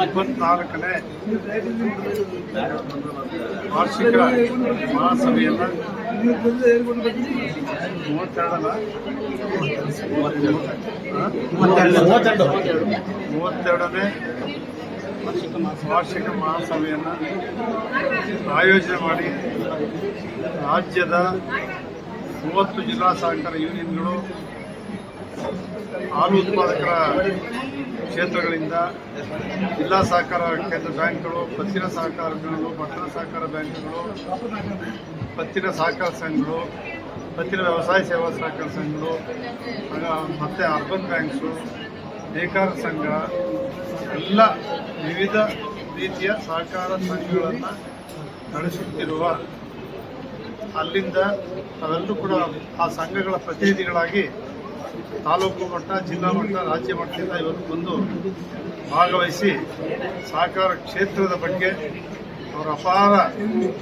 ಇಪ್ಪತ್ನಾಲ್ಕನೇ ವಾರ್ಷಿಕ ಮಹಾಸಭೆಯನ್ನು ಮೂವತ್ತೆರಡಲ್ಲ? ಮೂವತ್ತೆರಡು. ಮೂವತ್ತೆರಡನೇ ವಾರ್ಷಿಕ ಮಹಾಸಭೆಯನ್ನು ಆಯೋಜನೆ ಮಾಡಿ ರಾಜ್ಯದ ಮೂವತ್ತು ಜಿಲ್ಲಾ ಸಹಕಾರ ಯೂನಿಯನ್ಗಳು ಹಾಲು ಉತ್ಪಾದಕರ ಕ್ಷೇತ್ರಗಳಿಂದ ಜಿಲ್ಲಾ ಸಹಕಾರ ಕೇಂದ್ರ ಬ್ಯಾಂಕ್ಗಳು, ಪತ್ತಿನ ಸಹಕಾರಗಳು ಪಟ್ಟಣ ಸಹಕಾರ ಬ್ಯಾಂಕ್ಗಳು, ಪತ್ತಿನ ಸಹಕಾರ ಸಂಘಗಳು, ಪತ್ತಿನ ವ್ಯವಸಾಯ ಸೇವಾ ಸಹಕಾರ ಸಂಘಗಳು ಮತ್ತು ಅರ್ಬನ್ ಬ್ಯಾಂಕ್ಸು ನೇಕಾರ ಸಂಘ, ಎಲ್ಲ ವಿವಿಧ ರೀತಿಯ ಸಹಕಾರ ಸಂಘಗಳನ್ನು ನಡೆಸುತ್ತಿರುವ ಅಲ್ಲಿಂದ ಅವೆಲ್ಲರೂ ಕೂಡ ಆ ಸಂಘಗಳ ಪ್ರತಿನಿಧಿಗಳಾಗಿ ತಾಲೂಕು ಮಟ್ಟ, ಜಿಲ್ಲಾ ಮಟ್ಟ, ರಾಜ್ಯ ಮಟ್ಟದಿಂದ ಇವತ್ತು ಬಂದು ಭಾಗವಹಿಸಿ ಸಹಕಾರ ಕ್ಷೇತ್ರದ ಬಗ್ಗೆ ಅವರ ಅಪಾರ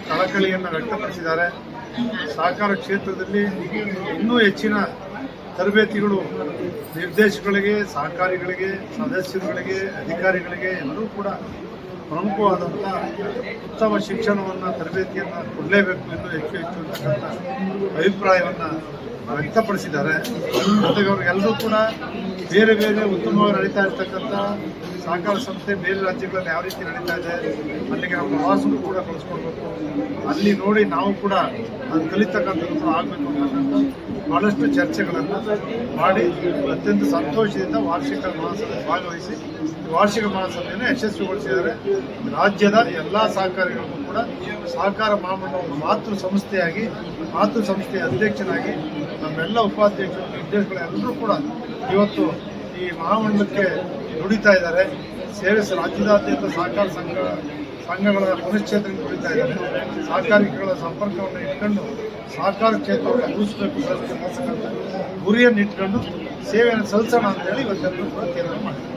ಕಳಕಳಿಯನ್ನು ವ್ಯಕ್ತಪಡಿಸಿದ್ದಾರೆ. ಸಹಕಾರ ಕ್ಷೇತ್ರದಲ್ಲಿ ಇನ್ನೂ ಹೆಚ್ಚಿನ ತರಬೇತಿಗಳು ನಿರ್ದೇಶಕಗಳಿಗೆ, ಸಹಕಾರಿಗಳಿಗೆ, ಸದಸ್ಯರುಗಳಿಗೆ, ಅಧಿಕಾರಿಗಳಿಗೆ ಎಲ್ಲರೂ ಕೂಡ ಪ್ರಮುಖವಾದಂಥ ಉತ್ತಮ ಶಿಕ್ಷಣವನ್ನು ತರಬೇತಿಯನ್ನು ಕೊಡಲೇಬೇಕು ಎಂದು ಹೆಚ್ಚು ಹೆಚ್ಚು ಅಭಿಪ್ರಾಯವನ್ನು ವ್ಯಕ್ತಪಡಿಸಿದ್ದಾರೆ. ಜೊತೆಗೆ ಅವ್ರಿಗೆಲ್ಲರೂ ಕೂಡ ಬೇರೆ ಬೇರೆ ಉತ್ತಮವಾಗಿ ನಡೀತಾ ಇರ್ತಕ್ಕಂಥ ಸಹಕಾರ ಸಂಸ್ಥೆ ಬೇರೆ ರಾಜ್ಯಗಳಲ್ಲಿ ಯಾವ ರೀತಿ ನಡೀತಾ ಇದೆ, ಅಲ್ಲಿಗೆ ನಾವು ಪ್ರವಾಸಕ್ಕೂ ಕೂಡ ಕಳಿಸ್ಕೊಡ್ಬೇಕು. ಅಲ್ಲಿ ನೋಡಿ ನಾವು ಕೂಡ ಅದು ಕಲಿತಕ್ಕಂಥದ್ದು ಆಗಬೇಕು ಅಂತಕ್ಕಂಥ ಬಹಳಷ್ಟು ಚರ್ಚೆಗಳನ್ನು ಮಾಡಿ ಅತ್ಯಂತ ಸಂತೋಷದಿಂದ ವಾರ್ಷಿಕ ಮಹಾಸಭೆ ಭಾಗವಹಿಸಿ ವಾರ್ಷಿಕ ಮಹಾಸಭೆಯನ್ನು ಯಶಸ್ವಿಗೊಳಿಸಿದ್ದಾರೆ. ರಾಜ್ಯದ ಎಲ್ಲ ಸಹಕಾರಿಗಳಿಗೂ ಕೂಡ ಸಹಕಾರ ಮಹಾಮಂಡಲ ಒಂದು ಮಾತೃ ಸಂಸ್ಥೆಯಾಗಿ, ಮಾತೃ ಸಂಸ್ಥೆಯ ಅಧ್ಯಕ್ಷನಾಗಿ ನಮ್ಮೆಲ್ಲ ಉಪಾಧ್ಯಕ್ಷರು ನಿರ್ದೇಶಕರು ಎಲ್ಲರೂ ಕೂಡ ಇವತ್ತು ಈ ಮಹಾಮಂಡಲಕ್ಕೆ ದುಡಿತಾ ಇದ್ದಾರೆ. ಸೇವೆ ರಾಜ್ಯದಾದ್ಯಂತ ಸಹಕಾರ ಸಂಘ, ಸಂಘಗಳ ಪುನಶ್ಚೇತನ ದುಡಿತಾ ಇದ್ದಾರೆ. ಸಹಕಾರಿಗಳ ಸಂಪರ್ಕವನ್ನು ಇಟ್ಕೊಂಡು ಸಹಕಾರ ಕ್ಷೇತ್ರವನ್ನು ಉಳಿಸಬೇಕು ಅಂತಕ್ಕಂಥ ಗುರಿಯನ್ನು ಇಟ್ಕೊಂಡು ಸೇವೆಯನ್ನು ಸಲ್ಲಿಸೋಣ ಅಂತೇಳಿ ಇವತ್ತೆಲ್ಲರೂ ಕೂಡ ತೀರ್ಮಾನ ಮಾಡಿದ್ದಾರೆ.